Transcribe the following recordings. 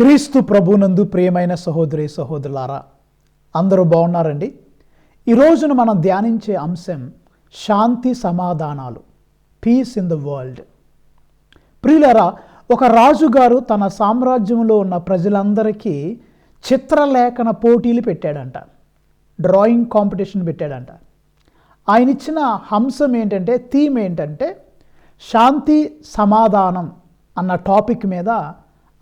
క్రీస్తు ప్రభునందు ప్రియమైన సహోదరి సహోదరులారా అందరూ బాగున్నారండి? ఈరోజును మనం ధ్యానించే అంశం శాంతి సమాధానాలు పీస్ ఇన్ ద వరల్డ్ ప్రియులరా ఒక రాజుగారు తన సామ్రాజ్యంలో ఉన్న ప్రజలందరికీ చిత్రలేఖన పోటీలు పెట్టాడంట. Drawing competition పెట్టాడంట. ఆయన ఇచ్చిన అంశం ఏంటంటే థీమ్ ఏంటంటే శాంతి సమాధానం అన్న టాపిక్ మీద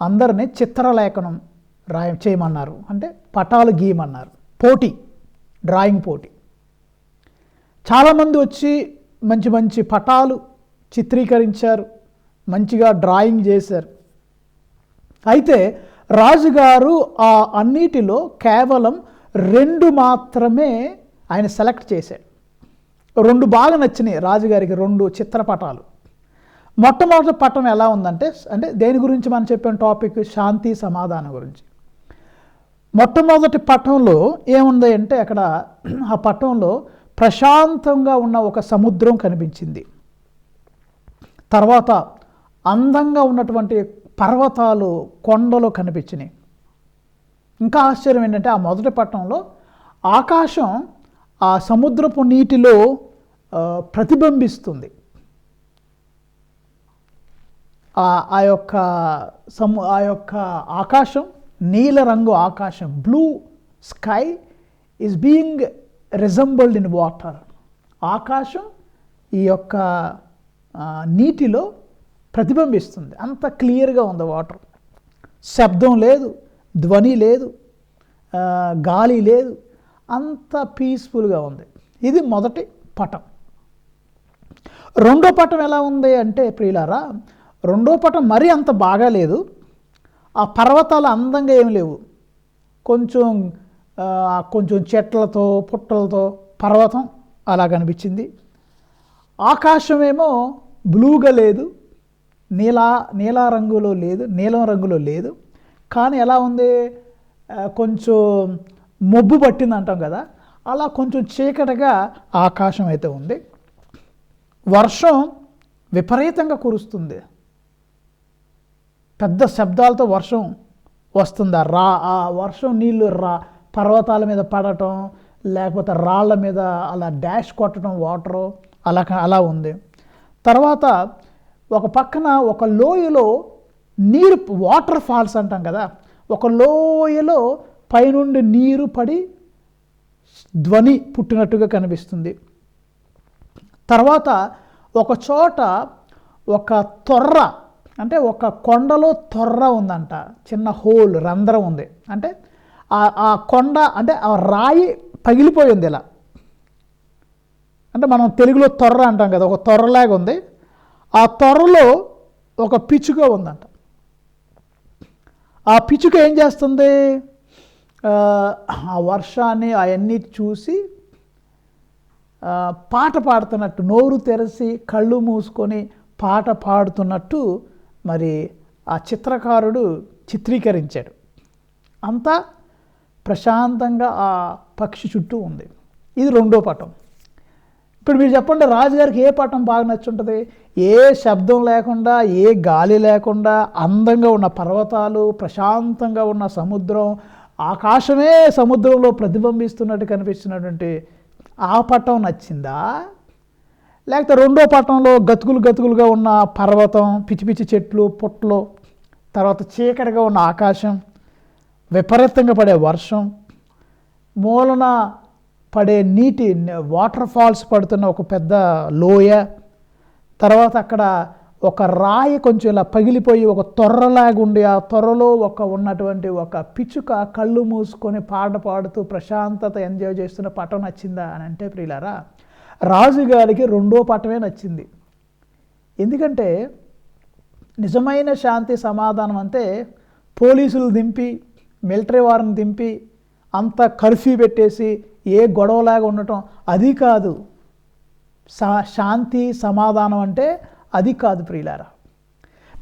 అందరినీ చిత్రలేఖనం రాయ చేయమన్నారు. అంటే పటాలు గీయమన్నారు. పోటీ డ్రాయింగ్ పోటీ. చాలామంది వచ్చి మంచి మంచి పటాలు చిత్రీకరించారు. మంచిగా డ్రాయింగ్ చేశారు. అయితే రాజుగారు ఆ అన్నిటిలో కేవలం రెండు మాత్రమే ఆయన సెలెక్ట్ చేశాడు. రెండు బాగా నచ్చినాయి రాజుగారికి రెండు చిత్రపటాలు. మొట్టమొదటి పట్టణం ఎలా ఉందంటే అంటే దేని గురించి మనం చెప్పిన టాపిక్ శాంతి సమాధానం గురించి. మొట్టమొదటి పట్టణంలో ఏముంది అంటే అక్కడ ఆ పట్టణంలో ప్రశాంతంగా ఉన్న ఒక సముద్రం కనిపించింది. తర్వాత అందంగా ఉన్నటువంటి పర్వతాలు కొండలు కనిపించినాయి. ఇంకా ఆశ్చర్యం ఏంటంటే ఆ మొదటి పట్టణంలో ఆకాశం ఆ సముద్రపు నీటిలో ప్రతిబింబిస్తుంది. ఆ- యొక్క సము ఆ యొక్క ఆకాశం నీల రంగు ఆకాశం blue sky is being resembled in water ఆకాశం ఈ యొక్క నీటిలో ప్రతిబింబిస్తుంది. అంత క్లియర్గా ఉంది వాటర్ శబ్దం లేదు ధ్వని లేదు గాలి లేదు అంత పీస్ఫుల్గా ఉంది. ఇది మొదటి పటం. రెండో పటం ఎలా ఉంది అంటే ప్రియులారా రెండో పటం మరీ అంత బాగా లేదు. ఆ పర్వతాలు అందంగా ఏమి లేవు. కొంచెం కొంచెం చెట్లతో పుట్టలతో పర్వతం అలా కనిపించింది ఆకాశమేమో బ్లూగా లేదు నీలా నీలా రంగులో లేదు నీలం రంగులో లేదు. కానీ ఎలా ఉంది? కొంచెం మొబ్బు పట్టింది అంటాం కదా. అలా కొంచెం చీకటిగా ఆకాశం అయితే ఉంది. వర్షం విపరీతంగా కురుస్తుంది. పెద్ద శబ్దాలతో వర్షం వస్తుందా? రా ఆ వర్షం నీళ్ళు రా. పర్వతాల మీద పడటం లేకపోతే రాళ్ళ మీద అలా డాష్ కొట్టడం వాటరు అలా అలా ఉంది. తర్వాత ఒక పక్కన ఒక లోయలో నీరు వాటర్ ఫాల్స్ అంటాం కదా? ఒక లోయలో పైనుండి నీరు పడి ధ్వని పుట్టినట్టుగా కనిపిస్తుంది. తర్వాత ఒక చోట ఒక తొర్ర అంటే ఒక కొండలో తొర్ర ఉందంట చిన్న హోల్ రంధ్రం ఉంది. అంటే ఆ- ఆ కొండ అంటే ఆ రాయి పగిలిపోయి ఉంది ఇలా. అంటే మనం తెలుగులో తొర్ర అంటాం కదా ఒక తొర్రలాగా ఉంది. ఆ తొర్రలో ఒక పిచ్చుక ఉందంట. ఆ పిచ్చుక ఏం చేస్తుంది? ఆ, వర్షాన్ని అవన్నీ చూసి పాట పాడుతున్నట్టు నోరు తెరిచి కళ్ళు మూసుకొని పాట పాడుతున్నట్టు మరి ఆ చిత్రకారుడు చిత్రీకరించాడు. అంతా ప్రశాంతంగా ఆ పక్షి చుట్టూ ఉంది. ఇది రెండో పటం. ఇప్పుడు మీరు చెప్పండి రాజుగారికి ఏ పటం బాగా నచ్చుంటుంది? ఏ శబ్దం లేకుండా ఏ గాలి లేకుండా అందంగా ఉన్న పర్వతాలు ప్రశాంతంగా ఉన్న సముద్రం ఆకాశమే సముద్రంలో ప్రతిబింబిస్తున్నట్టు కనిపిస్తున్నటువంటి ఆ పటం నచ్చిందా? లేకపోతే రెండో పటంలో గతుకులు గతుకులుగా ఉన్న పర్వతం పిచ్చి పిచ్చి చెట్లు పుట్లు తర్వాత చీకటిగా ఉన్న ఆకాశం విపరీతంగా పడే వర్షం మూలన పడే నీటి వాటర్ ఫాల్స్ పడుతున్న ఒక పెద్ద లోయ తర్వాత అక్కడ ఒక రాయి కొంచెం ఇలా పగిలిపోయి ఒక తొర్రలాగా ఉండి ఆ తొర్రలో ఒక ఉన్నటువంటి ఒక పిచ్చుక కళ్ళు మూసుకొని పాట పాడుతూ ప్రశాంతత ఎంజాయ్ చేస్తున్న పటం నచ్చిందా అని అంటే ప్రియులారా రాజుగారికి రెండో పటమే నచ్చింది. ఎందుకంటే నిజమైన శాంతి సమాధానం అంటే పోలీసులు దింపి మిలిటరీ వారిని దింపి అంత కర్ఫ్యూ పెట్టేసి ఏ గొడవలాగా ఉండటం అది కాదు. సా శాంతి సమాధానం అంటే అది కాదు ప్రియులారా.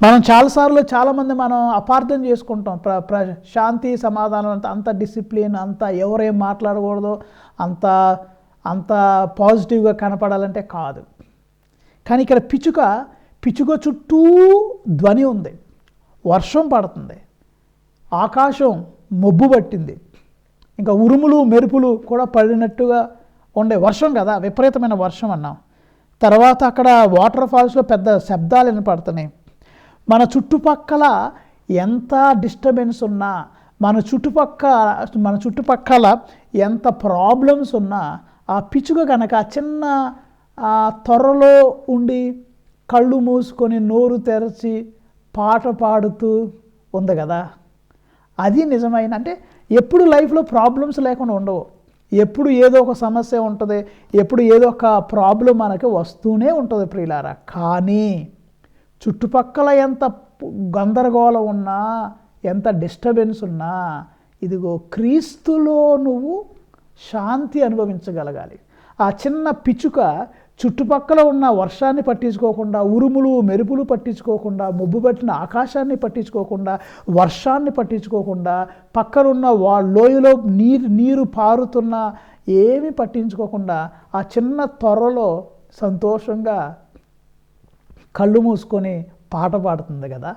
మనం చాలాసార్లు చాలామంది మనం అపార్థం చేసుకుంటాం. ప్ర ప్ర శాంతి సమాధానం అంత అంత డిసిప్లిన్ అంత ఎవరేం మాట్లాడకూడదు అంత అంత పాజిటివ్గా కనపడాలంటే కాదు. కానీ ఇక్కడ పిచ్చుక పిచ్చుక చుట్టూ ధ్వని ఉంది. వర్షం పడుతుంది. ఆకాశం మొబ్బు పట్టింది. ఇంకా ఉరుములు మెరుపులు కూడా పడినట్టుగా ఉండే వర్షం కదా విపరీతమైన వర్షం అన్నాం. తర్వాత అక్కడ వాటర్ ఫాల్స్లో పెద్ద శబ్దాలు వినపడుతున్నాయి. మన చుట్టుపక్కల ఎంత డిస్టర్బెన్స్ ఉన్నా మన చుట్టుపక్క మన చుట్టుపక్కల ఎంత ప్రాబ్లమ్స్ ఉన్నా ఆ పిచ్చుక కనుక ఆ చిన్న త్వరలో ఉండి కళ్ళు మూసుకొని నోరు తెరచి పాట పాడుతూ ఉంది కదా. అది నిజమైన అంటే ఎప్పుడు లైఫ్లో ప్రాబ్లమ్స్ లేకుండా ఉండవు. ఎప్పుడు ఏదో ఒక సమస్య ఉంటుంది ఎప్పుడు ఏదో ఒక ప్రాబ్లం మనకి వస్తూనే ఉంటుంది ప్రియులారా. కానీ చుట్టుపక్కల ఎంత గందరగోళం ఉన్నా ఎంత డిస్టర్బెన్స్ ఉన్నా ఇదిగో క్రీస్తులో నువ్వు శాంతి అనుభవించగలగాలి. ఆ చిన్న పిచ్చుక చుట్టుపక్కల ఉన్న వర్షాన్ని పట్టించుకోకుండా ఉరుములు మెరుపులు పట్టించుకోకుండా మొబ్బు పట్టిన ఆకాశాన్ని పట్టించుకోకుండా వర్షాన్ని పట్టించుకోకుండా పక్కనున్న వా లోయలో నీరు నీరు పారుతున్న ఏమీ పట్టించుకోకుండా ఆ చిన్న త్వరలో సంతోషంగా కళ్ళు మూసుకొని పాట పాడుతుంది కదా.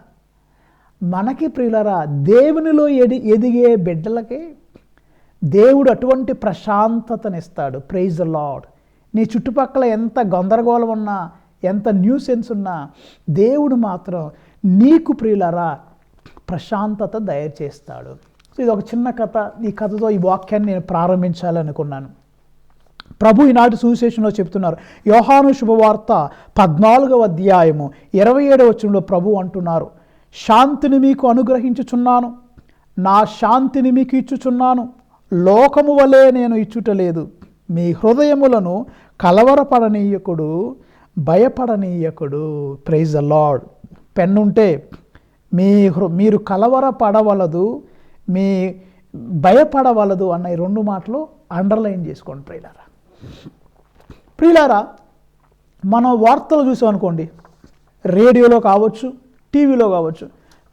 మనకి ప్రియులరా దేవునిలో ఎది ఎదిగే బిడ్డలకి దేవుడు అటువంటి ప్రశాంతతనిస్తాడు. ప్రైజ్ ద లాడ్ నీ చుట్టుపక్కల ఎంత గందరగోళం ఉన్నా ఎంత న్యూసెన్స్ ఉన్నా దేవుడు మాత్రం నీకు ప్రియులరా ప్రశాంతత దయచేస్తాడు సో ఇది ఒక చిన్న కథ. ఈ కథతో ఈ వాక్యాన్ని నేను ప్రారంభించాలనుకున్నాను ప్రభు ఈనాటి సువిశేషంలో చెప్తున్నారు. యోహాను శుభవార్త పద్నాలుగవ అధ్యాయము ఇరవై ఏడవ వచనంలో ప్రభు అంటున్నారు. శాంతిని మీకు అనుగ్రహించుచున్నాను. నా శాంతిని మీకు ఇచ్చుచున్నాను. లోకము వలె నేను ఇచ్చుటలేదు మీ హృదయములను కలవరపడనీయకుడు భయపడనీయకుడు. ప్రైజ్ ద లాడ్ పెన్నుంటే మీ హృ మీరు కలవరపడవలదు మీ భయపడవలదు అన్న ఈ రెండు మాటలు అండర్లైన్ చేసుకోండి ప్రియులారా. ప్రియులారా మనం వార్తలు చూసాం అనుకోండి. రేడియోలో కావచ్చు టీవీలో కావచ్చు.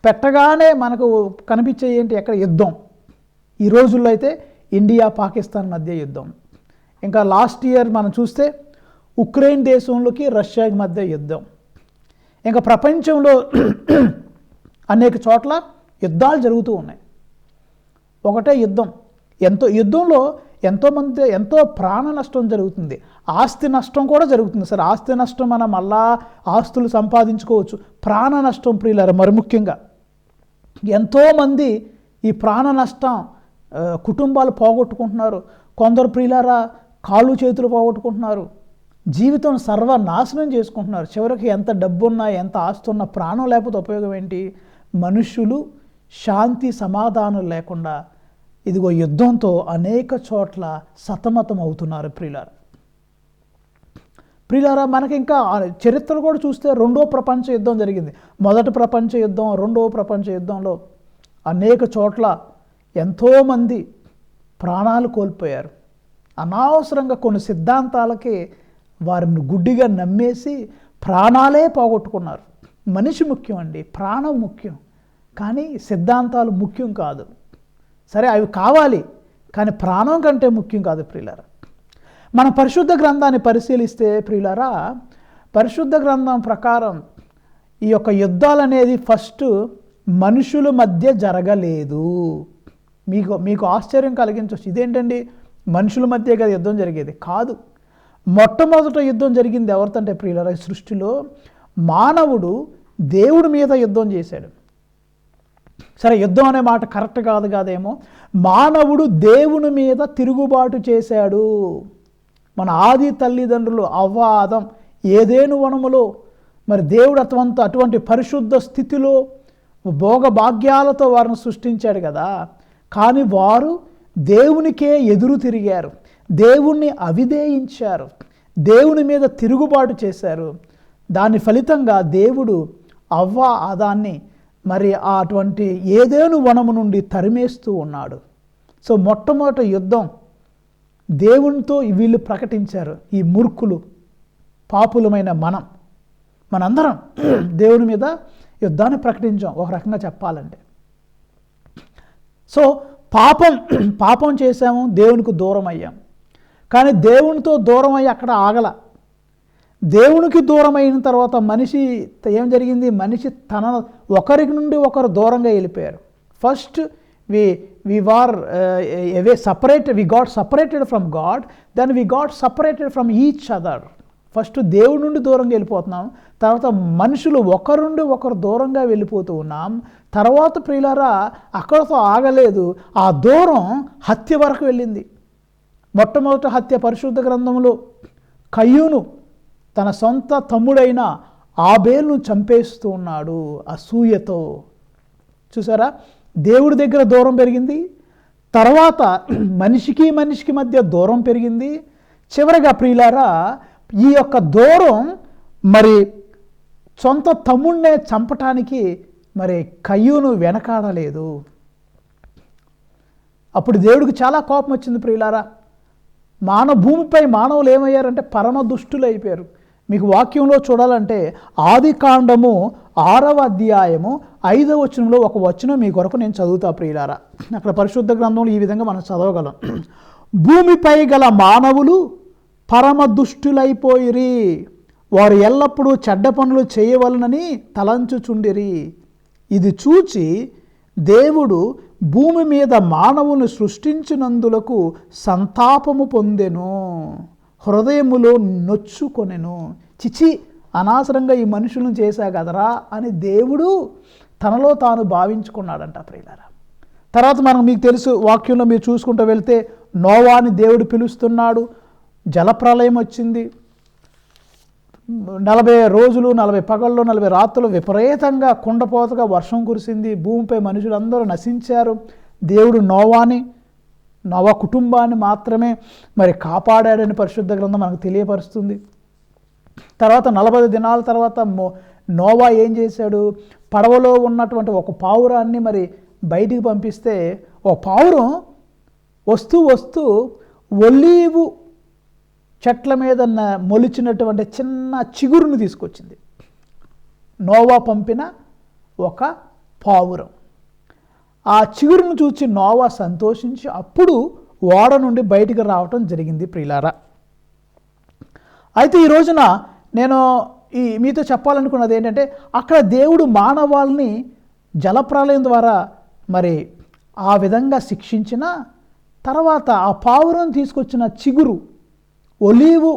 పెట్టగానే మనకు కనిపించే ఏంటి? ఎక్కడ యుద్ధం. ఈ రోజుల్లో అయితే ఇండియా పాకిస్తాన్ మధ్య యుద్ధం. ఇంకా లాస్ట్ ఇయర్ మనం చూస్తే ఉక్రెయిన్ దేశంలోకి రష్యాకి మధ్య యుద్ధం. ఇంకా ప్రపంచంలో అనేక చోట్ల యుద్ధాలు జరుగుతూ ఉన్నాయి. ఒకటే యుద్ధం. ఎంతో యుద్ధంలో ఎంతోమంది ఎంతో ప్రాణ నష్టం జరుగుతుంది. ఆస్తి నష్టం కూడా జరుగుతుంది సరే. ఆస్తి నష్టం మనం మళ్ళా ఆస్తులు సంపాదించుకోవచ్చు. ప్రాణ నష్టం ప్రియులారు మరి ముఖ్యంగా ఎంతోమంది ఈ ప్రాణ నష్టం కుటుంబాలు పోగొట్టుకుంటున్నారు. కొందరు ప్రియులారా కాళ్ళు చేతులు పోగొట్టుకుంటున్నారు. జీవితం సర్వనాశనం చేసుకుంటున్నారు. చివరికి ఎంత డబ్బున్నా ఎంత ఆస్తి ఉన్నా ప్రాణం లేకపోతే ఉపయోగం ఏంటి? మనుష్యులు శాంతి సమాధానం లేకుండా ఇదిగో యుద్ధంతో అనేక చోట్ల సతమతం అవుతున్నారు ప్రియులారా. ప్రియులారా మనకి ఇంకా చరిత్ర కూడా చూస్తే రెండో ప్రపంచ యుద్ధం జరిగింది. మొదటి ప్రపంచ యుద్ధం రెండో ప్రపంచ యుద్ధంలో అనేక చోట్ల ఎంతోమంది ప్రాణాలు కోల్పోయారు. అనవసరంగా కొన్ని సిద్ధాంతాలకి వారిని గుడ్డిగా నమ్మేసి ప్రాణాలే పోగొట్టుకున్నారు. మనిషి ముఖ్యం అండి ప్రాణం ముఖ్యం. కానీ సిద్ధాంతాలు ముఖ్యం కాదు. సరే అవి కావాలి కానీ ప్రాణం కంటే ముఖ్యం కాదు ప్రియులారా. మన పరిశుద్ధ గ్రంథాన్ని పరిశీలిస్తే ప్రియులారా పరిశుద్ధ గ్రంథం ప్రకారం ఈ యొక్క యుద్ధాలు అనేది ఫస్ట్ మనుషుల మధ్య జరగలేదు. మీకు మీకు ఆశ్చర్యం కలిగించవచ్చు. ఇదేంటండి? మనుషుల మధ్య కదా యుద్ధం జరిగేది? కాదు. మొట్టమొదట యుద్ధం జరిగింది ఎవరితంటే ప్రియులారా సృష్టిలో మానవుడు దేవుడి మీద యుద్ధం చేశాడు. సరే యుద్ధం అనే మాట కరెక్ట్ కాదు కాదేమో? మానవుడు దేవుని మీద తిరుగుబాటు చేశాడు. మన ఆది తల్లిదండ్రులు అవ్వాదం ఏదేను వనములో మరి దేవుడు అటువంటి అటువంటి పరిశుద్ధ స్థితిలో భోగభాగ్యాలతో వారిని సృష్టించాడు కదా. కానీ వారు దేవునికే ఎదురు తిరిగారు. దేవుణ్ణి అవిధేయించారు. దేవుని మీద తిరుగుబాటు చేశారు. దాని ఫలితంగా దేవుడు అవ్వ ఆదాన్ని మరి అటువంటి ఏదేను వనము నుండి తరిమేస్తూ ఉన్నాడు. సో మొట్టమొదటి యుద్ధం దేవునితో వీళ్ళు ప్రకటించారు. ఈ మూర్ఖులు పాపులమైన మనం. మనందరం దేవుని మీద యుద్ధాన్ని ప్రకటించాం. ఒక రకంగా చెప్పాలంటే. సో పాపం పాపం చేశాము దేవునికి దూరం అయ్యాం. కానీ దేవునితో దూరం అయ్యి అక్కడ ఆగల. దేవునికి దూరం అయిన తర్వాత మనిషి ఏం జరిగింది? మనిషి తన ఒకరికి నుండి ఒకరు దూరంగా వెళ్ళిపోయారు. First we we were away separate we got separated from God then we got separated from each other first దేవుడి నుండి దూరంగా వెళ్ళిపోతున్నాం. తర్వాత మనుషులు ఒకరుండి ఒకరు దూరంగా వెళ్ళిపోతూ ఉన్నాం. తర్వాత ప్రియులారా అక్కడతో ఆగలేదు. ఆ దూరం హత్య వరకు వెళ్ళింది. మొట్టమొదటి హత్య పరిశుద్ధ గ్రంథంలో కయ్యూను తన సొంత తమ్ముడైన ఆబేలును చంపేస్తూ ఉన్నాడు అసూయతో. చూసారా? దేవుడి దగ్గర దూరం పెరిగింది. తర్వాత మనిషికి మనిషికి మధ్య దూరం పెరిగింది. చివరిగా ప్రియులారా ఈ యొక్క దూరం మరి సొంత తమ్ముణ్ణే చంపటానికి మరి కయ్యూను వెనకాడలేదు. అప్పుడు దేవుడికి చాలా కోపం వచ్చింది ప్రియులారా. మానవ భూమిపై మానవులు ఏమయ్యారంటే పరమ దుష్టులు అయిపోయారు. మీకు వాక్యంలో చూడాలంటే ఆది కాండము ఆరవ అధ్యాయము ఐదవ వచనంలో ఒక వచనం మీ కొరకు నేను చదువుతా ప్రియులారా. అక్కడ పరిశుద్ధ గ్రంథంలో ఈ విధంగా మనం చదవగలం. భూమిపై గల మానవులు పరమ దుష్టులైపోయిరి. వారు ఎల్లప్పుడూ చెడ్డ పనులు చేయవలనని తలంచుచుండిరి. ఇది చూచి దేవుడు భూమి మీద మానవుని సృష్టించినందులకు సంతాపము పొందెను. హృదయములో నొచ్చుకొనెను. చిచి అనవసరంగా ఈ మనుషులను చేశా కదరా అని దేవుడు తనలో తాను భావించుకున్నాడంట ప్రియులారా. తర్వాత మనం మీకు తెలుసు వాక్యంలో మీరు చూసుకుంటూ వెళ్తే నోవాని దేవుడు పిలుస్తున్నాడు జలప్రలయం వచ్చింది. నలభై రోజులు నలభై పగళ్ళు నలభై రాత్రులు విపరీతంగా కుండపోతగా వర్షం కురిసింది. భూమిపై మనుషులందరూ నశించారు. దేవుడు నోవాని నవ కుటుంబాన్ని మాత్రమే మరి కాపాడాడని పరిశుద్ధ గ్రంథం మనకు తెలియపరుస్తుంది. తర్వాత నలభై దినాల తర్వాత మో నోవా ఏం చేశాడు? పడవలో ఉన్నటువంటి ఒక పావురాన్ని మరి బయటికి పంపిస్తే ఓ పావురం వస్తూ వస్తూ ఒలీవు చెట్ల మీద మొలిచినటువంటి చిన్న చిగురును తీసుకొచ్చింది. నోవా పంపిన ఒక పావురం. ఆ చిగురును చూసి నోవా సంతోషించి అప్పుడు ఓడ నుండి బయటికి రావటం జరిగింది ప్రియులారా. అయితే ఈ రోజున నేను ఈ మీతో చెప్పాలనుకున్నది ఏంటంటే అక్కడ దేవుడు మానవాళ్ళని జలప్రలయం ద్వారా మరి ఆ విధంగా శిక్షించిన తర్వాత ఆ పావురం తీసుకొచ్చిన చిగురు ఒలీవు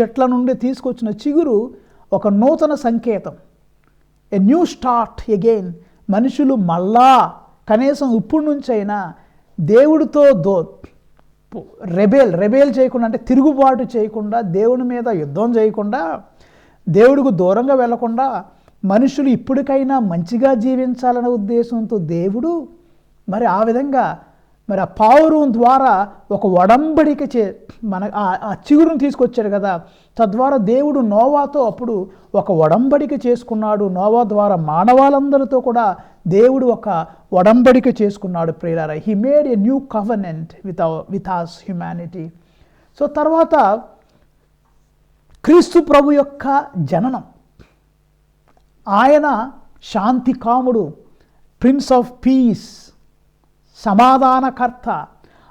చెట్ల నుండి తీసుకొచ్చిన చిగురు ఒక నూతన సంకేతం. ఎ న్యూ స్టార్ట్ ఎగైన్ మనుషులు మళ్ళా కనీసం ఇప్పుడు నుంచైనా దేవుడితో దో రెబేల్ రెబేల్ చేయకుండా అంటే తిరుగుబాటు చేయకుండా దేవుని మీద యుద్ధం చేయకుండా దేవుడికి దూరంగా వెళ్ళకుండా మనుషులు ఇప్పటికైనా మంచిగా జీవించాలనే ఉద్దేశంతో దేవుడు మరి ఆ విధంగా మరి ఆ పావురం ద్వారా ఒక ఒడంబడిక చే మన ఆ- చిగురును తీసుకొచ్చాడు కదా. తద్వారా దేవుడు నోవాతో అప్పుడు ఒక ఒడంబడిక చేసుకున్నాడు. నోవా ద్వారా మానవాళందరితో కూడా దేవుడు ఒక ఒడంబడిక చేసుకున్నాడు ప్రియులారా. He made a new covenant with with us humanity so తర్వాత క్రీస్తు ప్రభు యొక్క జననం. ఆయన శాంతి కాముడు ప్రిన్స్ ఆఫ్ పీస్ సమాధానకర్త.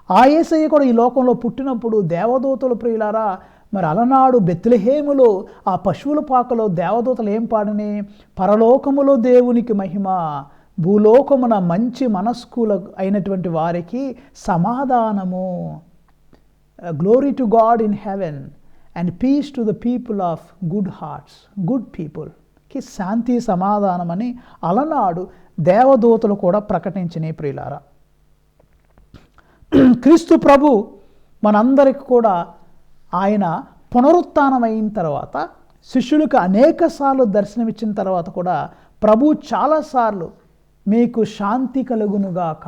ఆయేసయ్య కూడా ఈ లోకంలో పుట్టినప్పుడు దేవదూతలు ప్రియులారా మరి అలనాడు బెత్లహేములో ఆ పశువుల పాకలో దేవదూతలు ఏం పాడని? పరలోకములో దేవునికి మహిమ భూలోకమున మంచి మనస్కుల అయినటువంటి వారికి సమాధానము. Glory to God in heaven and peace to the people of good hearts good పీపుల్కి శాంతి సమాధానం అని అలనాడు దేవదూతలు కూడా ప్రకటించినాయి ప్రియులారా. క్రీస్తు ప్రభు మనందరికి కూడా ఆయన పునరుత్నమైన తర్వాత శిష్యులకు అనేక సార్లు దర్శనమిచ్చిన తర్వాత కూడా ప్రభు చాలాసార్లు మీకు శాంతి కలుగునుగాక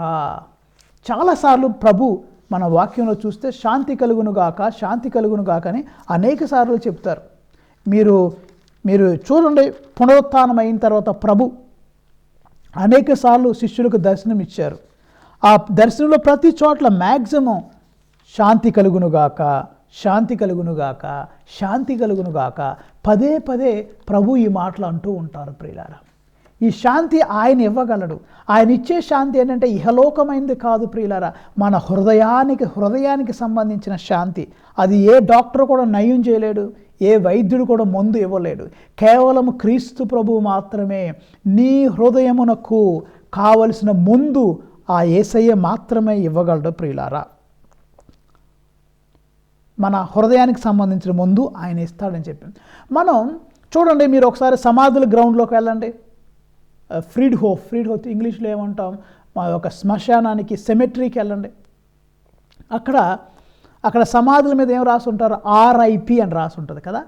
చాలాసార్లు ప్రభు మన వాక్యంలో చూస్తే శాంతి కలుగునుగాక శాంతి కలుగునుగాక అని అనేక సార్లు చెప్తారు. మీరు మీరు చూడండి పునరుత్నమైన అయిన తర్వాత ప్రభు అనేక సార్లు శిష్యులకు దర్శనం ఇచ్చారు ఆ దర్శనంలో ప్రతి చోట్ల మ్యాక్సిమం శాంతి కలుగునుగాక శాంతి కలుగునుగాక శాంతి కలుగునుగాక పదే పదే ప్రభు ఈ మాటలు అంటూ ఉంటారు ప్రియులారా. ఈ శాంతి ఆయన ఇవ్వగలడు. ఆయన ఇచ్చే శాంతి ఏంటంటే ఇహలోకమైనది కాదు ప్రియులారా. మన హృదయానికి హృదయానికి సంబంధించిన శాంతి. అది ఏ డాక్టర్ కూడా నయం చేయలేడు ఏ వైద్యుడు కూడా మందు ఇవ్వలేడు. కేవలం క్రీస్తు ప్రభు మాత్రమే నీ హృదయమునకు కావలసిన ముందు ఆ ఏసయ్య మాత్రమే ఇవ్వగలడు ప్రియులారా. మన హృదయానికి సంబంధించిన ముందు ఆయన ఇస్తాడని చెప్పింది. మనం చూడండి మీరు ఒకసారి సమాధుల గ్రౌండ్లోకి వెళ్ళండి. ఫ్రీడ్ హో ఫ్రీడ్ హో ఇంగ్లీష్లో ఏమంటాం? మా యొక్క శ్మశానానికి సెమెట్రీకి వెళ్ళండి. అక్కడ అక్కడ సమాధుల మీద ఏం రాసుంటారు ఆర్ఐపి అని రాసి ఉంటుంది కదా?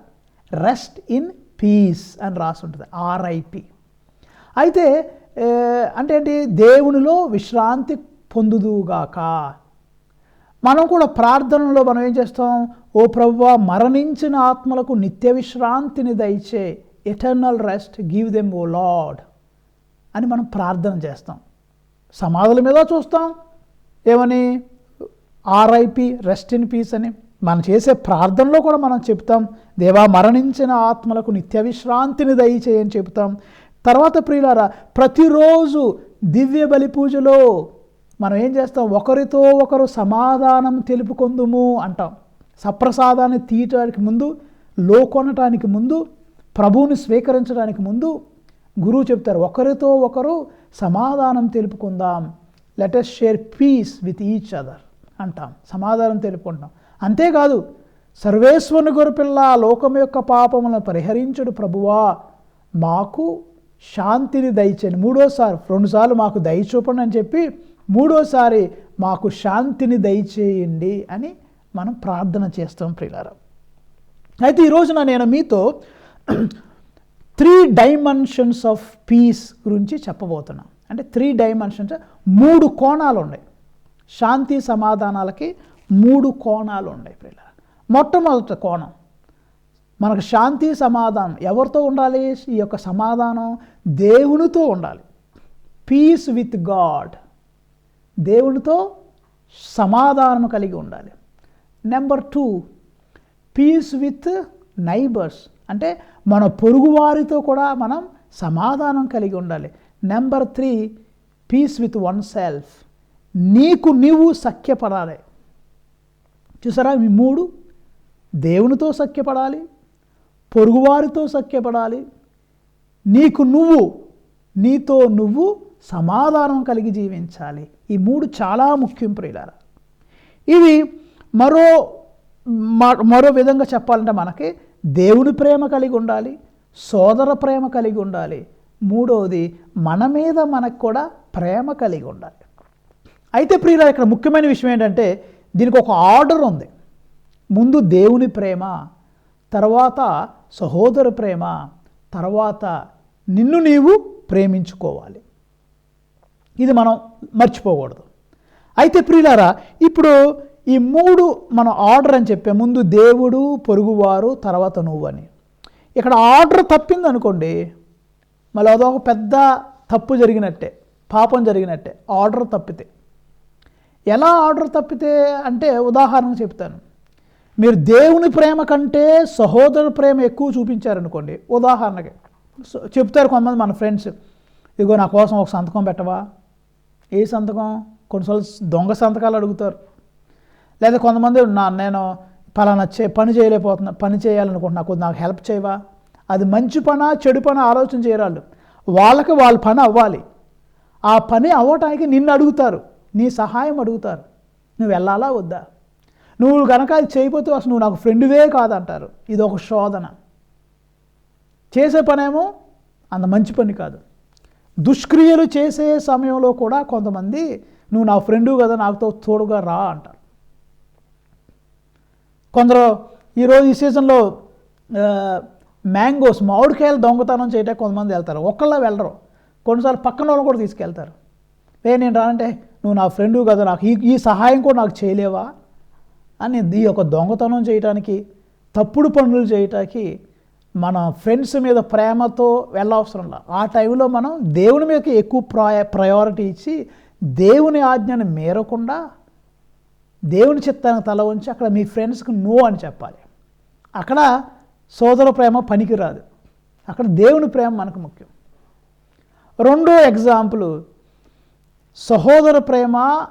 రెస్ట్ ఇన్ పీస్ అని రాసి ఉంటుంది. ఆర్ఐపి అయితే అంటే ఏంటి? దేవునిలో విశ్రాంతి పొందుదుగాక. మనం కూడా ప్రార్థనలో మనం ఏం చేస్తాం? ఓ ప్రభువ మరణించిన ఆత్మలకు నిత్య విశ్రాంతిని దయచే eternal rest give them O lord అని మనం ప్రార్థన చేస్తాం. సమాధుల మీద చూస్తాం. ఏమని? ఆర్ఐపి రెస్ట్ ఇన్ పీస్ అని మనం చేసే ప్రార్థనలో కూడా మనం చెప్తాం. దేవా మరణించిన ఆత్మలకు నిత్య విశ్రాంతిని దయచేయని చెప్తాం. తర్వాత ప్రియులారా ప్రతిరోజు దివ్య బలి పూజలో మనం ఏం చేస్తాం? ఒకరితో ఒకరు సమాధానం తెలుపుకొందుము అంటాం. సప్రసాదాన్ని తీయటానికి ముందు లో కొనటానికి ముందు ప్రభువుని స్వీకరించడానికి ముందు గురువు చెప్తారు ఒకరితో ఒకరు సమాధానం తెలుపుకుందాం. Let's share peace with each other అంటాం. సమాధానం తెలుపుకుంటాం అంతేకాదు సర్వేశ్వరుని గొరపిల్ల లోకం యొక్క పాపములను పరిహరించుడు ప్రభువా. మాకు శాంతిని దయచేయండి. మూడోసారి రెండుసార్లు మాకు దయచూపండి అని చెప్పి మూడోసారి మాకు శాంతిని దయచేయండి అని మనం ప్రార్థన చేస్తాం ప్రియులారా. అయితే ఈ రోజున నేను మీతో త్రీ డైమెన్షన్స్ ఆఫ్ పీస్ గురించి చెప్పబోతున్నా. అంటే త్రీ డైమెన్షన్స్ మూడు కోణాలు ఉన్నాయి. శాంతి సమాధానాలకి మూడు కోణాలు ఉన్నాయి ప్రియులారా. మొట్టమొదటి కోణం మనకు శాంతి సమాధానం. ఎవరితో ఉండాలి? ఈ యొక్క సమాధానం దేవునితో ఉండాలి. పీస్ విత్ గాడ్ దేవునితో సమాధానం కలిగి ఉండాలి. Number two peace with neighbours అంటే మన పొరుగువారితో కూడా మనం సమాధానం కలిగి ఉండాలి. Number three peace with oneself నీకు నీవు సఖ్యపడాలి. చూసారా? ఈ మూడు. దేవునితో సఖ్యపడాలి. పొరుగువారితో సఖ్యపడాలి. నీకు నువ్వు నీతో నువ్వు సమాధానం కలిగి జీవించాలి. ఈ మూడు చాలా ముఖ్యం ప్రియులారా. ఇవి మరో మ- మరో విధంగా చెప్పాలంటే మనకి దేవుని ప్రేమ కలిగి ఉండాలి సోదర ప్రేమ కలిగి ఉండాలి. మూడవది మన మీద మనకు కూడా ప్రేమ కలిగి ఉండాలి. అయితే ప్రియుల ఇక్కడ ముఖ్యమైన విషయం ఏంటంటే దీనికి ఒక ఆర్డర్ ఉంది. ముందు దేవుని ప్రేమ తర్వాత సహోదర ప్రేమ తర్వాత నిన్ను నీవు ప్రేమించుకోవాలి. ఇది మనం మర్చిపోకూడదు. అయితే ప్రియులారా ఇప్పుడు ఈ మూడు మనం ఆర్డర్ అని చెప్పే ముందు దేవుడు పొరుగువారు తర్వాత నువ్వు అని ఇక్కడ ఆర్డర్ తప్పింది అనుకోండి మళ్ళీ అదొక పెద్ద తప్పు జరిగినట్టే పాపం జరిగినట్టే ఆర్డర్ తప్పితే. ఎలా ఆర్డర్ తప్పితే అంటే ఉదాహరణ చెప్తాను. మీరు దేవుని ప్రేమ కంటే సహోదరు ప్రేమ ఎక్కువ చూపించారనుకోండి ఉదాహరణకి చెప్తారు కొంతమంది మన ఫ్రెండ్స్ ఇదిగో నా కోసం ఒక సంతకం పెట్టవా? ఏ సంతకం? కొన్నిసార్లు దొంగ సంతకాలు అడుగుతారు. లేదా కొంతమంది నా నేను పలానా చే పని చేయలేకపోతున్నా పని చేయాలనుకుంటున్నా కొద్ది నాకు హెల్ప్ చేయవా? అది మంచి పన చెడు పనా ఆలోచన చేయరాళ్ళు. వాళ్ళకి వాళ్ళ పని అవ్వాలి. ఆ పని అవ్వటానికి నిన్ను అడుగుతారు. నీ సహాయం అడుగుతారు. నువ్వు వెళ్ళాలా వద్దా? నువ్వు కనుక అది చేయకపోతే అసలు నువ్వు నాకు ఫ్రెండ్వే కాదంటారు. ఇది ఒక శోధన. చేసే పనేమో అంత మంచి పని కాదు. దుష్క్రియలు చేసే సమయంలో కూడా కొంతమంది నువ్వు నా ఫ్రెండు కదా నాకుతో తోడుగా రా అంటారు. కొందరు ఈరోజు ఈ సీజన్లో మ్యాంగోస్ మామిడికాయలు దొంగతనం చేయడానికి కొంతమంది వెళ్తారు. ఒక్కళ్ళ వెళ్ళరు. కొన్నిసార్లు పక్కన వాళ్ళు కూడా తీసుకెళ్తారు. ఏ నేను రానంటే నువ్వు నా ఫ్రెండు కదా నాకు ఈ ఈ సహాయం కూడా నాకు చేయలేవా? అని ఈ యొక్క దొంగతనం చేయటానికి తప్పుడు పనులు చేయటానికి మన ఫ్రెండ్స్ మీద ప్రేమతో వెళ్ళవసరం లేదు ఆ టైంలో మనం దేవుని మీద ఎక్కువ ప్రాయ ప్రయారిటీ ఇచ్చి దేవుని ఆజ్ఞను మేరకుండా దేవుని చిత్తానికి తల ఉంచి అక్కడ మీ ఫ్రెండ్స్కి నో అని చెప్పాలి. అక్కడ సోదర ప్రేమ పనికిరాదు. అక్కడ దేవుని ప్రేమ మనకు ముఖ్యం. రెండో ఎగ్జాంపుల్ సహోదర ప్రేమ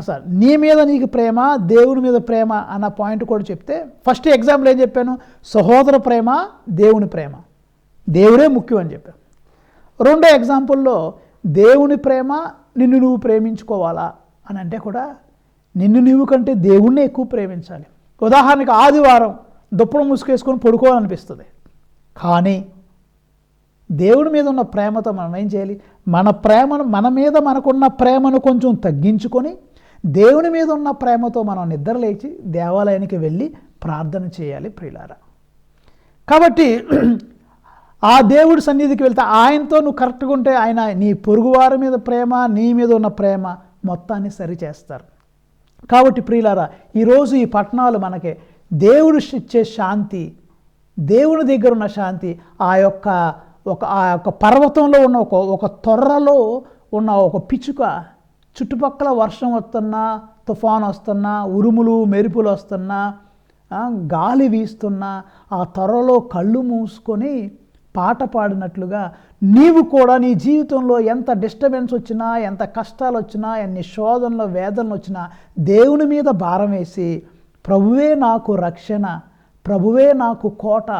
సార్ నీ మీద నీకు ప్రేమ దేవుని మీద ప్రేమ అన్న పాయింట్ కూడా చెప్తే ఫస్ట్ ఎగ్జాంపుల్ ఏం చెప్పాను? సహోదర ప్రేమ దేవుని ప్రేమ. దేవుడే ముఖ్యం అని చెప్పాను. రెండో ఎగ్జాంపుల్లో దేవుని ప్రేమ నిన్ను నువ్వు ప్రేమించుకోవాలా? అని అంటే కూడా నిన్ను నువ్వు కంటే దేవుణ్ణి ఎక్కువ ప్రేమించాలి. ఉదాహరణకి ఆదివారం దుప్పడం ముసుకేసుకొని పడుకోవాలనిపిస్తుంది. కానీ దేవుడి మీద ఉన్న ప్రేమతో మనం ఏం చేయాలి? మన ప్రేమను మన మీద మనకున్న ప్రేమను కొంచెం తగ్గించుకొని దేవుని మీద ఉన్న ప్రేమతో మనం నిద్ర లేచి దేవాలయానికి వెళ్ళి ప్రార్థన చేయాలి ప్రియులారా. కాబట్టి ఆ దేవుడి సన్నిధికి వెళ్తే ఆయనతో నువ్వు కరెక్ట్గా ఉంటే ఆయన నీ పొరుగువారి మీద ప్రేమ నీ మీద ఉన్న ప్రేమ మొత్తాన్ని సరిచేస్తారు. కాబట్టి ప్రియులారా ఈరోజు ఈ పట్టణాలు మనకి దేవుడు ఇచ్చే శాంతి దేవుని దగ్గర ఉన్న శాంతి ఆ యొక్క ఒక ఆ యొక్క పర్వతంలో ఉన్న ఒక ఒక తొర్రలో ఉన్న ఒక పిచ్చుక చుట్టుపక్కల వర్షం వస్తున్నా తుఫాన్ వస్తున్నా ఉరుములు మెరుపులు వస్తున్నా గాలి వీస్తున్నా ఆ త్వరలో కళ్ళు మూసుకొని పాట పాడినట్లుగా నీవు కూడా నీ జీవితంలో ఎంత డిస్టర్బెన్స్ వచ్చినా ఎంత కష్టాలు వచ్చినా ఎన్ని శోధనలు వేదనలు వచ్చినా దేవుని మీద భారం వేసి ప్రభువే నాకు రక్షణ ప్రభువే నాకు కోట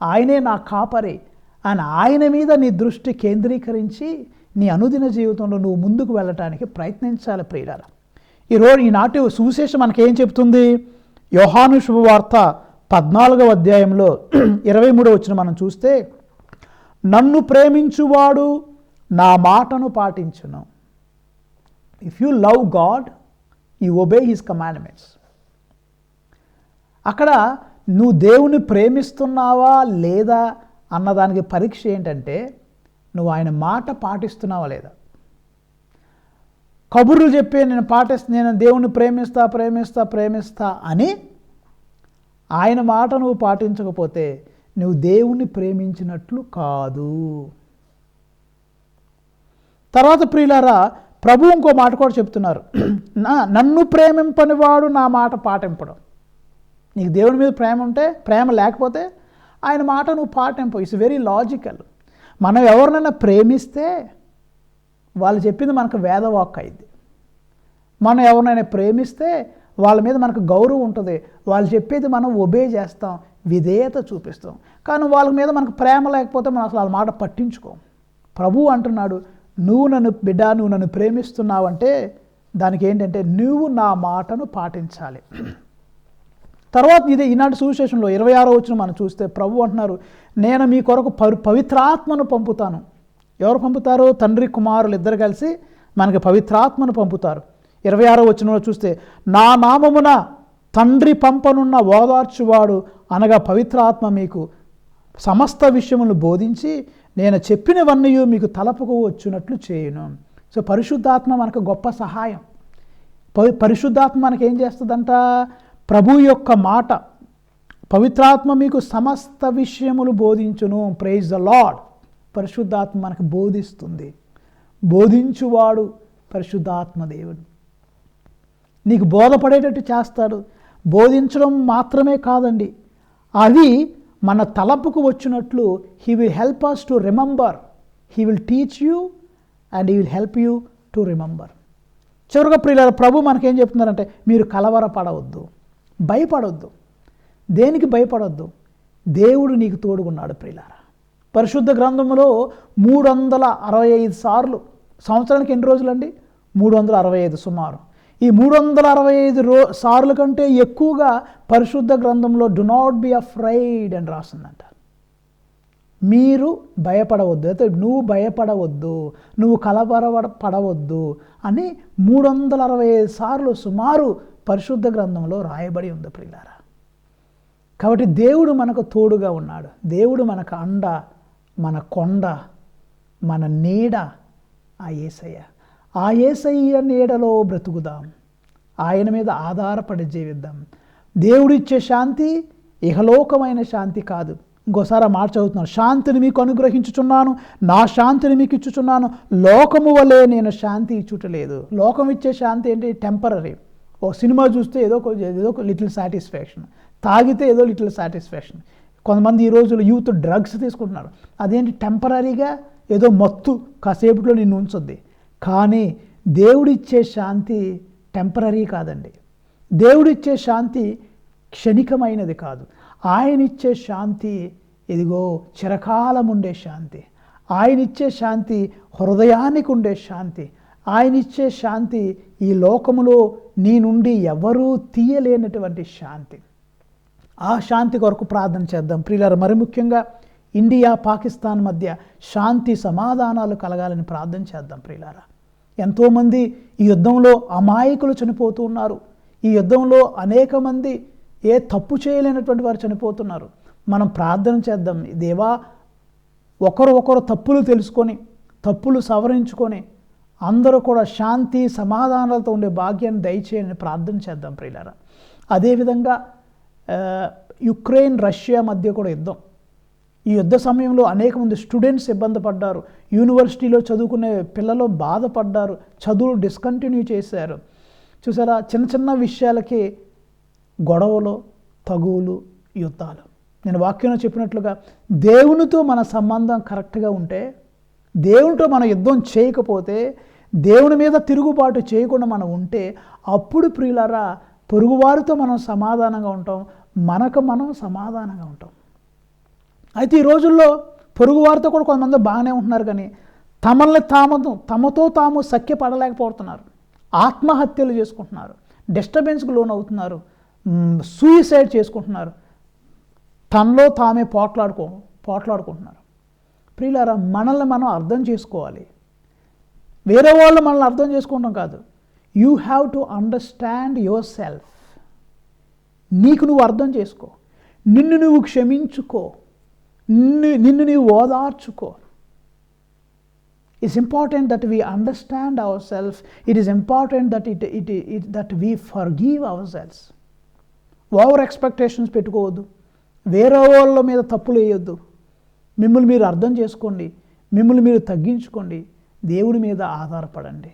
ఆయనే నా కాపరి అని ఆయన మీద నీ దృష్టి కేంద్రీకరించి నీ అనుదిన జీవితంలో నువ్వు ముందుకు వెళ్ళటానికి ప్రయత్నించాలి ప్రియులారా. ఈరోజు ఈనాటి సువిశేషం మనకేం చెప్తుంది? యోహాను శుభవార్త పద్నాలుగవ అధ్యాయంలో ఇరవై మూడో వచ్చిన మనం చూస్తే నన్ను ప్రేమించువాడు నా మాటను పాటించును. If you love God you obey his commandments అక్కడ నువ్వు దేవుని ప్రేమిస్తున్నావా లేదా అన్నదానికి పరీక్ష ఏంటంటే నువ్వు ఆయన మాట పాటిస్తున్నావా లేదా? కబుర్లు చెప్పి నేను పాటిస్తా నేను దేవుణ్ణి ప్రేమిస్తా ప్రేమిస్తా ప్రేమిస్తా అని ఆయన మాట నువ్వు పాటించకపోతే నువ్వు దేవుణ్ణి ప్రేమించినట్లు కాదు. తర్వాత ప్రియులారా ప్రభు ఇంకో మాట కూడా చెప్తున్నారు. నా నన్ను ప్రేమింపనివాడు నా మాట పాటింపడం. నీకు దేవుని మీద ప్రేమ ఉంటే ప్రేమ లేకపోతే ఆయన మాట నువ్వు పాటింపు ఇట్స్ వెరీ లాజికల్ మనం ఎవరినైనా ప్రేమిస్తే వాళ్ళు చెప్పింది మనకు వేదవాక్ అయింది. మనం ఎవరినైనా ప్రేమిస్తే వాళ్ళ మీద మనకు గౌరవం ఉంటుంది. వాళ్ళు చెప్పేది మనం ఒబే చేస్తాం. విధేయత చూపిస్తాం. కానీ వాళ్ళ మీద మనకు ప్రేమ లేకపోతే మనం అసలు వాళ్ళ మాట పట్టించుకోం. ప్రభు అంటున్నాడు నువ్వు నన్ను బిడ్డ నువ్వు నన్ను ప్రేమిస్తున్నావంటే దానికి ఏంటంటే నువ్వు నా మాటను పాటించాలి. తర్వాత ఇదే ఈనాటి సువిశేషంలో ఇరవై ఆరో వచ్చిన మనం చూస్తే ప్రభు అంటున్నారు నేను మీ కొరకు పవి పవిత్రాత్మను పంపుతాను. ఎవరు పంపుతారు? తండ్రి కుమారులు ఇద్దరు కలిసి మనకి పవిత్రాత్మను పంపుతారు. ఇరవై ఆరో వచ్చిన చూస్తే నా నామమున తండ్రి పంపనున్న ఓదార్చువాడు అనగా పవిత్రాత్మ మీకు సమస్త విషయములను బోధించి నేను చెప్పినవన్నీ మీకు తలపుకు వచ్చినట్లు చేయను. సో పరిశుద్ధాత్మ మనకు గొప్ప సహాయం. పవి పరిశుద్ధాత్మ మనకి ఏం చేస్తుందంట? ప్రభు యొక్క మాట పవిత్రాత్మ మీకు సమస్త విషయములు బోధించును. ప్రైజ్ ద లాడ్ పరిశుద్ధాత్మ మనకు బోధిస్తుంది. బోధించువాడు పరిశుద్ధాత్మ దేవుడు. నీకు బోధపడేటట్టు చేస్తాడు. బోధించడం మాత్రమే కాదండి. అది మన తలపుకు వచ్చినట్లు he will help us to remember he will teach you and he will help you to remember చివరిగా ప్రియుల ప్రభు మనకేం చెప్తున్నారంటే మీరు కలవరపడవద్దు. భయపడవద్దు దేనికి భయపడవద్దు దేవుడు నీకు తోడుకున్నాడు ప్రియులారా. పరిశుద్ధ గ్రంథంలో మూడు వందల అరవై ఐదు సార్లు సంవత్సరానికి ఎన్ని రోజులండి? మూడు వందల అరవై ఐదు సుమారు. ఈ మూడు వందల అరవై ఐదు రో సార్లు కంటే ఎక్కువగా పరిశుద్ధ గ్రంథంలో డు నాట్ బి అఫ్రైడ్ అని రాస్తుందంట మీరు భయపడవద్దు అయితే నువ్వు భయపడవద్దు నువ్వు కలవర పడవద్దు అని మూడు వందల అరవై ఐదు సార్లు సుమారు పరిశుద్ధ గ్రంథంలో రాయబడి ఉంది ప్రియులారా. కాబట్టి దేవుడు మనకు తోడుగా ఉన్నాడు. దేవుడు మనకు అండ మన కొండ మన నీడ ఆ ఏసయ్య. ఆ ఏసయ్య నీడలో బ్రతుకుదాం. ఆయన మీద ఆధారపడి జీవిద్దాం. దేవుడిచ్చే శాంతి ఇహలోకమైన శాంతి కాదు. ఇంకోసారి ఆ మాట చదువుతున్నాను. శాంతిని మీకు అనుగ్రహించుచున్నాను నా శాంతిని మీకు ఇచ్చుచున్నాను. లోకము వలె నేను శాంతి ఇచ్చుటలేదు. లోకం ఇచ్చే శాంతి ఏంటి? టెంపరీ ఓ సినిమా చూస్తే ఏదో ఒక ఏదో ఒక లిటిల్ సాటిస్ఫాక్షన్. తాగితే ఏదో లిటిల్ సాటిస్ఫాక్షన్. కొంతమంది ఈ రోజుల్లో యూత్ డ్రగ్స్ తీసుకుంటున్నారు. అదేంటి టెంపరీగా ఏదో మత్తు కాసేపులో నిన్ను ఉంచుద్ది. కానీ దేవుడిచ్చే శాంతి టెంపరీ కాదండి. దేవుడిచ్చే శాంతి క్షణికమైనది కాదు. ఆయన ఇచ్చే శాంతి ఇదిగో చిరకాలం ఉండే శాంతి. ఆయన ఇచ్చే శాంతి హృదయానికి ఉండే శాంతి. ఆయన ఇచ్చే శాంతి ఈ లోకములో నీ నుండి ఎవరూ తీయలేనటువంటి శాంతి. ఆ శాంతి కొరకు ప్రార్థన చేద్దాం. ప్రియులారు మరి ముఖ్యంగా ఇండియా పాకిస్తాన్ మధ్య శాంతి సమాధానాలు కలగాలని ప్రార్థన చేద్దాం ప్రియులారా. ఎంతోమంది ఈ యుద్ధంలో అమాయకులు చనిపోతూ ఉన్నారు. ఈ యుద్ధంలో అనేక మంది ఏ తప్పు చేయలేనటువంటి వారు చనిపోతున్నారు. మనం ప్రార్థన చేద్దాం. దేవా ఒకరు ఒకరు తప్పులు తెలుసుకొని తప్పులు సవరించుకొని అందరూ కూడా శాంతి సమాధానాలతో ఉండే భాగ్యాన్ని దయచేయని ప్రార్థన చేద్దాం ప్రియులారా. అదేవిధంగా యుక్రెయిన్ రష్యా మధ్య కూడా యుద్ధం. ఈ యుద్ధ సమయంలో అనేక మంది స్టూడెంట్స్ ఇబ్బంది పడ్డారు. యూనివర్సిటీలో చదువుకునే పిల్లలు బాధపడ్డారు. చదువులు డిస్కంటిన్యూ చేశారు. చూసారా చిన్న చిన్న విషయాలకి గొడవలు తగువులు యుద్ధాలు. నేను వాక్యంలో చెప్పినట్లుగా దేవునితో మన సంబంధం కరెక్ట్గా ఉంటే దేవునితో మనం యుద్ధం చేయకపోతే దేవుని మీద తిరుగుబాటు చేయకుండా మనం ఉంటే అప్పుడు ప్రియులరా పొరుగువారితో మనం సమాధానంగా ఉంటాం మనకు మనం సమాధానంగా ఉంటాం. అయితే ఈ రోజుల్లో పొరుగువారితో కూడా కొంతమంది బాగానే ఉంటున్నారు కానీ తమల్ని తాము తమతో తాము సఖ్యపడలేకపోతున్నారు. ఆత్మహత్యలు చేసుకుంటున్నారు. డిస్టర్బెన్స్కి లోన్ అవుతున్నారు సూయిసైడ్ చేసుకుంటున్నారు. తనలో తామే పోట్లాడుకో పోట్లాడుకుంటున్నారు. ప్రియులారా మనల్ని మనం అర్థం చేసుకోవాలి. వేరే వాళ్ళు మనల్ని అర్థం చేసుకోవడం కాదు. You have to understand yourself నీకు నువ్వు అర్థం చేసుకో. నిన్ను నువ్వు క్షమించుకో. నిన్ను నీవు ఓదార్చుకో. It's important that we understand our self it is important that it it it that we forgive our selves over expectations పెట్టుకోవద్దు. వేరే వాళ్ళ మీద తప్పులు వేయొద్దు. మిమ్మల్ని మీరు అర్థం చేసుకోండి. మిమ్మల్ని మీరు తగ్గించుకోండి. దేవుడి మీద ఆధారపడండి.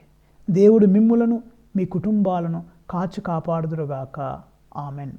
దేవుడు మిమ్ములను మీ కుటుంబాలను కాచి కాపాడుదురుగాక. ఆమెన్.